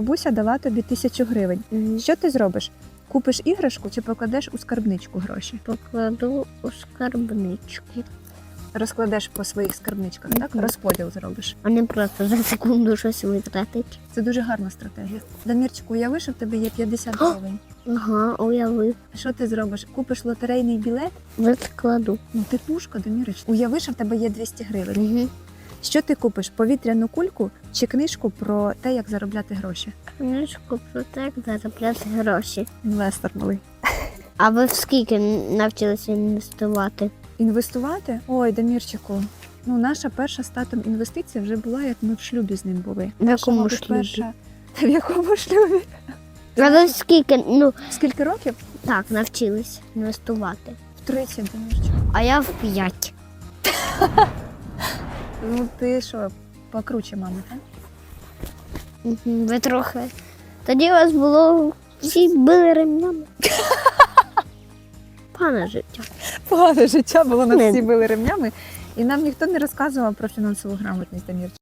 Бабуся дала тобі тисячу гривень. Що ти зробиш? Купиш іграшку чи покладеш у скарбничку гроші? Покладу у скарбничку, Розкладеш по своїх скарбничках, так? Розподіл зробиш. а не просто за секунду щось витратить. Це дуже гарна стратегія. Дамірчику, уяви, що в тебе є 50 гривень. Ага, уявив. Що ти зробиш? Купиш лотерейний білет? Відкладу. Ну ти пушка, Дамірич. Уяви, що в тебе є 200 гривень. Угу. Що ти купиш? Повітряну кульку чи книжку про те, як заробляти гроші? Книжку про те, як заробляти гроші. Інвестор малий. А ви в скільки навчилися інвестувати? Інвестувати? Ой, Дамірчику. Ну, наша перша з татом інвестиція вже була, як ми в шлюбі з ним були. В якому шлюбі? перша- В якому шлюбі? А ви скільки, ну, Скільки років? так, навчились інвестувати? В 30, Дамірчику. А я в 5. Ну ти що, покруче, мами, так? Ви трохи. Тоді у вас було всі били ремнями. Погане життя. Погане життя було, нас всі били ремнями, і нам ніхто не розказував про фінансову грамотність, Дамірчику.